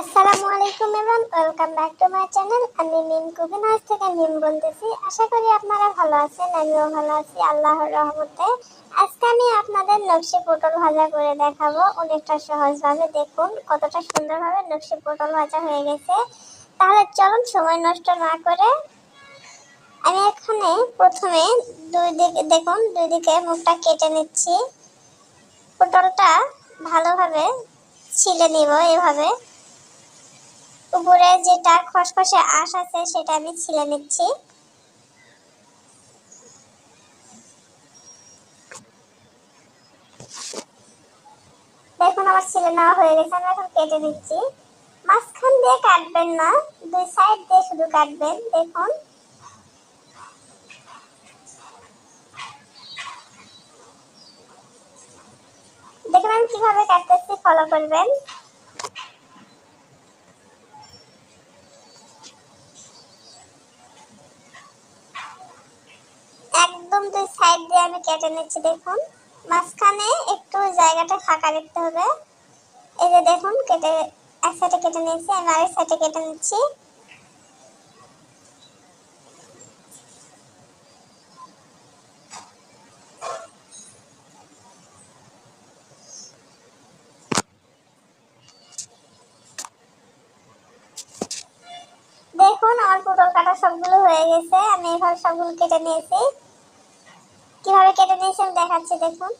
আসসালামু আলাইকুম everyone, welcome back to my channel. আমি মিম কুবিন হাউস থেকে মিম বলতেছি, আশা করি আপনারা ভালো আছেন, আমিও ভালো আছি, আল্লাহর রহমতে। আজকে আমি আপনাদের নকশি পটল ভাজা করে দেখাবো। অনেকটা সহজভাবে দেখুন, কতটা সুন্দরভাবে নকশি পটল ভাজা হয়ে গেছে। তাহলে চলুন, সময় নষ্ট না করে আমি এখানে প্রথমে দুই দিকে, দেখুন, দুই দিকে মুখটা কেটে নিচ্ছি। পটলটা ভালোভাবে ছিলে নিব এভাবে। উপরে যেটা খসখসে আঁশ আছে, সেটা আমি ছিলে নিচ্ছি। দেখুন, আমার ছিলে নেওয়া হয়ে গেছে, আমি এখন কেটে দিচ্ছি মাঝখান দিয়ে কাটবেন না, দুই সাইড দিয়ে শুধু কাটবেন, দেখুন। দেখুন, আমি কীভাবে কাটতেছি ফলো করবেন। দুই সাইড দিয়ে আমি কেটে নিচ্ছি, দেখুন। মাঝখানে একটু জায়গাটা ফাঁকা রাখতে হবে। এই যে দেখুন, কেটে এক সাইডে কেটে নিয়েছি আমি আরেক সাইডে কেটে নিচ্ছি। দেখুন, আমার পটল কাটা সবগুলো হয়ে গেছে। আমি এভাবে সবগুলো কেটে নিয়েছি। কীভাবে কেটে নিয়েছি আমি দেখাচ্ছি, দেখুন।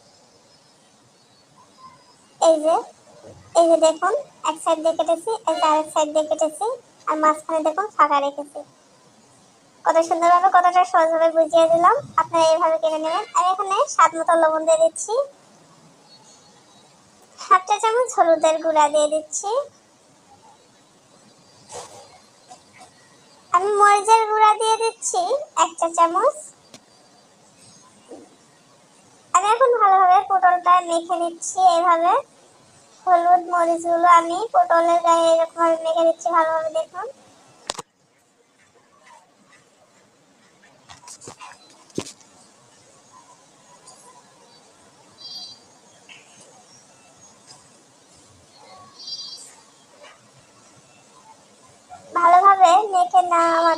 এই যে এই যে দেখুন, এক সাইড দিয়ে কেটেছি, এই যে আরেক সাইড দিয়ে কেটেছি, আর মাঝখানে দেখুন ফাঁকা রেখেছি। কত সুন্দরভাবে, কতটা সহজভাবে বুঝিয়ে দিলাম। আপনারা এইভাবে কেটে নেবেন। আমি এখানে স্বাদ মতো লবণ দিয়ে দিচ্ছি। হাফ চা চামচ হলুদের গুঁড়া দিয়ে দিচ্ছি। আমি মরিচের গুঁড়া দিয়ে দিচ্ছি এক চা চামচ আমি এখন ভালোভাবে পটলটা মেখে নিচ্ছি এইভাবে। হলুদ, মরিচগুলো আমি পটলের গায়ে এরকম ভাবে মেখে দিচ্ছি ভালোভাবে, দেখুন।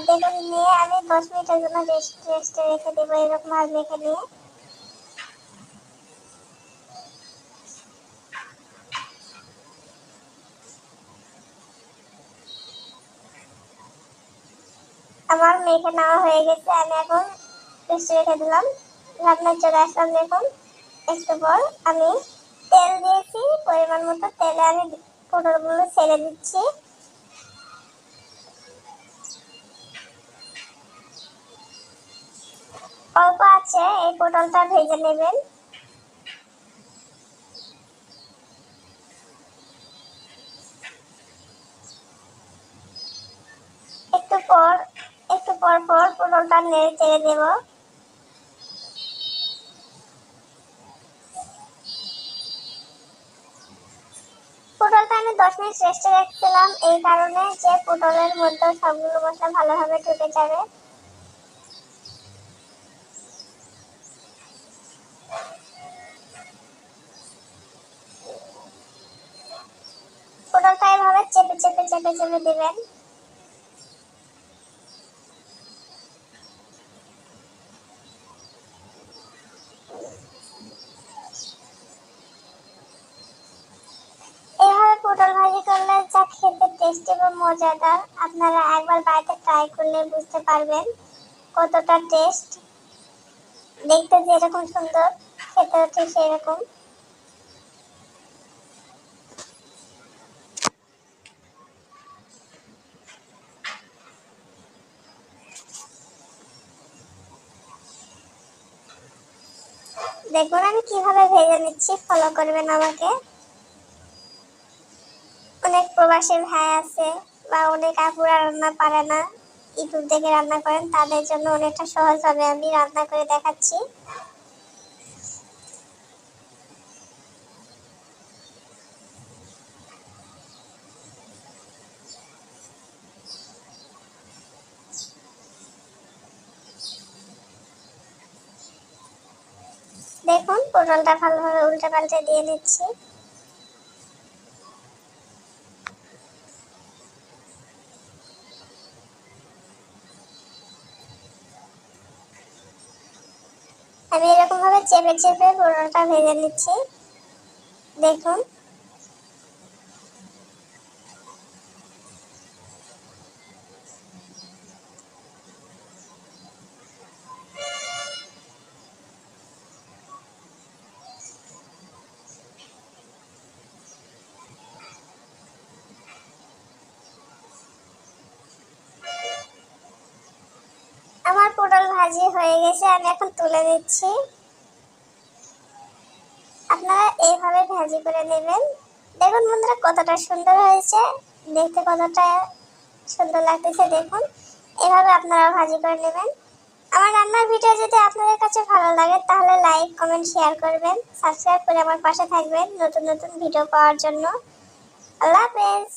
দেখুন নিয়ে আমি দশ মিনিটের জন্য রেস্ট রেস্টে রেখে দেবো এরকম ভাবে মেখে নিয়ে। আমার মেখে নেওয়া হয়ে গেছে, আমি এখন রেস্টে রেখে দিলাম। রান্নার চলে আসলাম দেখুন। একটু পর আমি তেল দিয়েছি, পরিমাণ মতো তেলে আমি পটলগুলো ছেড়ে দিচ্ছি। অল্প আছে, এই পটলটা ভেজে নেবেন একটু পর একটু পর পর পটলটা নেড়ে চেড়ে দেব। পটলটা আমি দশ মিনিট রেস্টে রাখছিলাম, এই কারণে যে পটলের মধ্যে সবগুলো মশলা ভালোভাবে ঢুকে যাবে। পটলটা এভাবে চেপে চেপে চেপে চেপে দিবেন এভাবে পটল ভাজি করলে যা খেতে টেস্টি এবং মজাদার। আপনারা একবার বাড়িতে ট্রাই করলে বুঝতে পারবেন কতটা টেস্ট দেখতে যেরকম সুন্দর, খেতেও ঠিক সেরকম। দেখুন আমি কীভাবে ভেজে নিচ্ছি ফলো করবেন আমাকে। প্রবাসী ভাই আছে বা অনেক আপুরা রান্না পারে না ইউটিউব দেখে রান্না করেন, তাদের জন্য অনেকটা সহজ হবে। আমি রান্না করে দেখাচ্ছি। দেখুন, পটলটা ভালোভাবে উল্টে পাল্টে দিয়ে নিচ্ছি আমি এরকম ভাবে চেপে চেপে পুরোটা ভেজে নিচ্ছি। দেখুন। ভাজি হয়ে গেছে, আমি এখন তুলে দিচ্ছি। আপনারা এইভাবে ভাজি করে নেবেন। দেখুন বন্ধুরা কতটা সুন্দর হয়েছে। দেখতে কতটা সুন্দর লাগতেছে, দেখুন। এভাবে আপনারা ভাজি করে নেবেন। আমার রান্নার ভিডিও যদি আপনাদের কাছে ভালো লাগে, তাহলে লাইক, কমেন্ট, শেয়ার করবেন। সাবস্ক্রাইব করে আমার পাশে থাকবেন নতুন নতুন ভিডিও পাওয়ার জন্য। আল্লাহ হাফেজ।